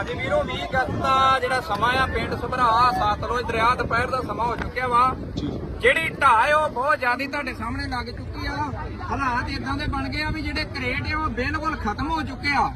ਅੱਜ ਵੀਰੋ 20 ਅਗਸਤ ਦਾ ਜਿਹੜਾ ਸਮਾਂ ਆ ਪਿੰਡ ਸਭਰਾ ਸਤਲੁਜ ਦਰਿਆ ਦੁਪਹਿਰ ਦਾ ਸਮਾਂ ਹੋ ਚੁੱਕਿਆ ਵਾ। ਜਿਹੜੀ ਢਾਹ ਉਹ ਬਹੁਤ ਜ਼ਿਆਦੀ ਤੁਹਾਡੇ ਸਾਹਮਣੇ ਲੱਗ ਚੁੱਕੀ ਆ। ਹਾਲਾਤ ਇਦਾਂ ਦੇ ਬਣ ਗਏ ਆ ਵੀ ਜਿਹੜੇ ਕਰੇਟ ਆ ਉਹ ਬਿਲਕੁਲ ਖਤਮ ਹੋ ਚੁੱਕੇ ਆ।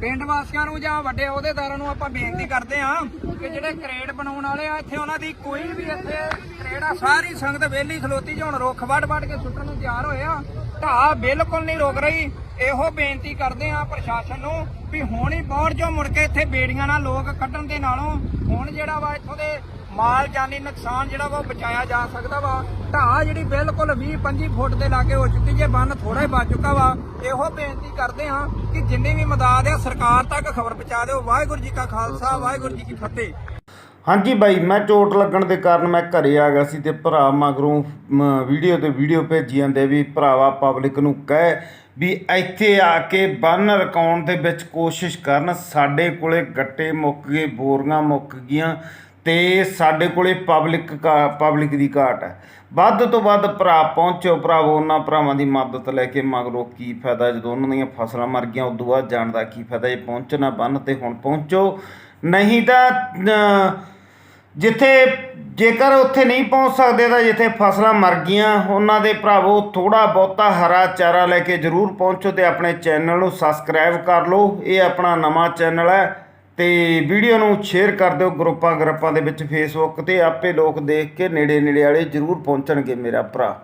ਪਿੰਡ ਵਾਸੀਆਂ ਨੂੰ ਜਾਂ ਵੱਡੇ ਅਹੁਦੇਦਾਰਾਂ ਨੂੰ ਆਪਾਂ ਬੇਨਤੀ ਕਰਦੇ ਆ ਕਿ ਜਿਹੜੇ ਕਰੇਟ ਬਣਾਉਣ ਵਾਲੇ ਆ, ਇੱਥੇ ਉਹਨਾਂ ਦੀ ਕੋਈ ਵੀ ਇੱਥੇ ਕਰੇਟ ਆ, ਸਾਰੀ ਸੰਗਤ ਵਿਹਲੀ ਖਲੋਤੀ 'ਚ ਹੁਣ ਰੁੱਖ ਵੱਢ ਵੱਢ ਕੇ ਸੁੱਟਣ ਨੂੰ ਤਿਆਰ ਹੋਏ ਆ। ਢਾਹ ਬਿਲਕੁਲ ਨਹੀਂ ਰੋਕ ਰਹੀ। ਇਹੋ ਬੇਨਤੀ ਕਰਦੇ ਆ ਪ੍ਰਸ਼ਾਸਨ ਨੂੰ ਵੀ ਹੁਣ ਹੀ ਪਹੁੰਚ ਜੋ ਮੁੜ ਕੇ ਇੱਥੇ ਬੇੜੀਆਂ ਨਾਲ ਲੋਕ ਕੱਢਣ ਦੇ ਨਾਲੋਂ ਹੁਣ ਜਿਹੜਾ ਵਾ ਇੱਥੋਂ ਦੇ ਮਾਲ ਜਾਨੀ ਨੁਕਸਾਨ ਜਿਹੜਾ ਵਾ ਉਹ ਬਚਾਇਆ ਜਾ ਸਕਦਾ ਵਾ। ਢਾਹ ਜਿਹੜੀ ਬਿਲਕੁਲ 20 25 ਫੁੱਟ ਦੇ ਲਾਗੇ ਹੋ ਚੁੱਕੀ ਜੇ ਬੰਨ ਥੋੜਾ ਹੀ ਬਚ ਚੁੱਕਾ ਵਾ। ਇਹੋ ਬੇਨਤੀ ਕਰਦੇ ਹਾਂ ਕਿ ਜਿੰਨੀ ਵੀ ਮਦਦ ਆ ਸਰਕਾਰ ਤੱਕ ਖਬਰ ਪਹੁੰਚਾ ਦਿਓ। ਵਾਹਿਗੁਰੂ ਜੀ ਕਾ ਖਾਲਸਾ, ਵਾਹਿਗੁਰੂ ਜੀ ਕੀ ਫਤਿਹ। ਹਾਂਜੀ ਬਾਈ, ਮੈਂ ਚੋਟ ਲੱਗਣ ਦੇ ਕਾਰਨ ਮੈਂ ਘਰੇ ਆ ਗਿਆ ਸੀ ਤੇ ਭਰਾ ਮਗਰੋਂ ਵੀਡੀਓ ਤੇ ਵੀਡੀਓ ਭੇਜੀ ਜਾਂਦੇ ਵੀ ਭਰਾਵਾ ਪਬਲਿਕ ਨੂੰ ਕਹਿ ਵੀ ਇੱਥੇ ਆ ਕੇ ਬੰਨ ਰਕਾਉਣ ਦੇ ਵਿੱਚ ਕੋਸ਼ਿਸ਼ ਕਰਨ। ਸਾਡੇ ਕੋਲੇ ਗੱਟੇ ਮੁੱਕ ਗਏ, ਬੋਰੀਆਂ ਮੁੱਕ ਗਈਆਂ। ਤੇ ਸਾਡੇ ਕੋਲੇ ਪਬਲਿਕ ਪਬਲਿਕ ਦੀ ਘਾਟ ਹੈ। ਵੱਧ ਤੋਂ ਵੱਧ ਭਰਾ ਪਹੁੰਚੋ, ਭਰਾਵੋ, ਉਹਨਾਂ ਭਰਾਵਾਂ ਦੀ ਮਦਦ ਲੈ ਕੇ ਮਗਰੋਂ ਕੀ ਫਾਇਦਾ? ਜਦੋਂ ਉਹਨਾਂ ਦੀਆਂ ਫਸਲਾਂ ਮਰ ਗਈਆਂ, ਉਦੋਂ ਬਾਅਦ ਜਾਣ ਦਾ ਕੀ ਫਾਇਦਾ? ਇਹ ਪਹੁੰਚਣਾ ਬੰਨ ਤੇ ਹੁਣ ਪਹੁੰਚੋ। ਨਹੀਂ ਤਾਂ ਜਿੱਥੇ, ਜੇਕਰ ਉੱਥੇ ਨਹੀਂ ਪਹੁੰਚ ਸਕਦੇ ਤਾਂ ਜਿੱਥੇ ਫਸਲਾਂ ਮਰ ਗਈਆਂ, ਉਹਨਾਂ ਦੇ ਭਰਾਵੋ ਥੋੜਾ ਬਹੁਤਾ ਹਰਾ ਚਾਰਾ ਲੈ ਕੇ ਜਰੂਰ ਪਹੁੰਚੋ ਤੇ ਆਪਣੇ ਚੈਨਲ ਨੂੰ ਸਬਸਕ੍ਰਾਈਬ ਕਰ ਲਓ। ਇਹ ਆਪਣਾ ਨਵਾਂ ਚੈਨਲ ਹੈ। ਤੇ ਵੀਡੀਓ ਨੂੰ ਸ਼ੇਅਰ ਕਰ ਦਿਓ ਗਰੁੱਪਾਂ ਗਰੁੱਪਾਂ ਦੇ ਵਿੱਚ ਫੇਸਬੁੱਕ ਤੇ ਆਪੇ ਲੋਕ ਦੇਖ ਕੇ ਨੇੜੇ ਨੇੜੇ ਵਾਲੇ ਜਰੂਰ ਪਹੁੰਚਣਗੇ ਮੇਰਾ ਭਰਾ।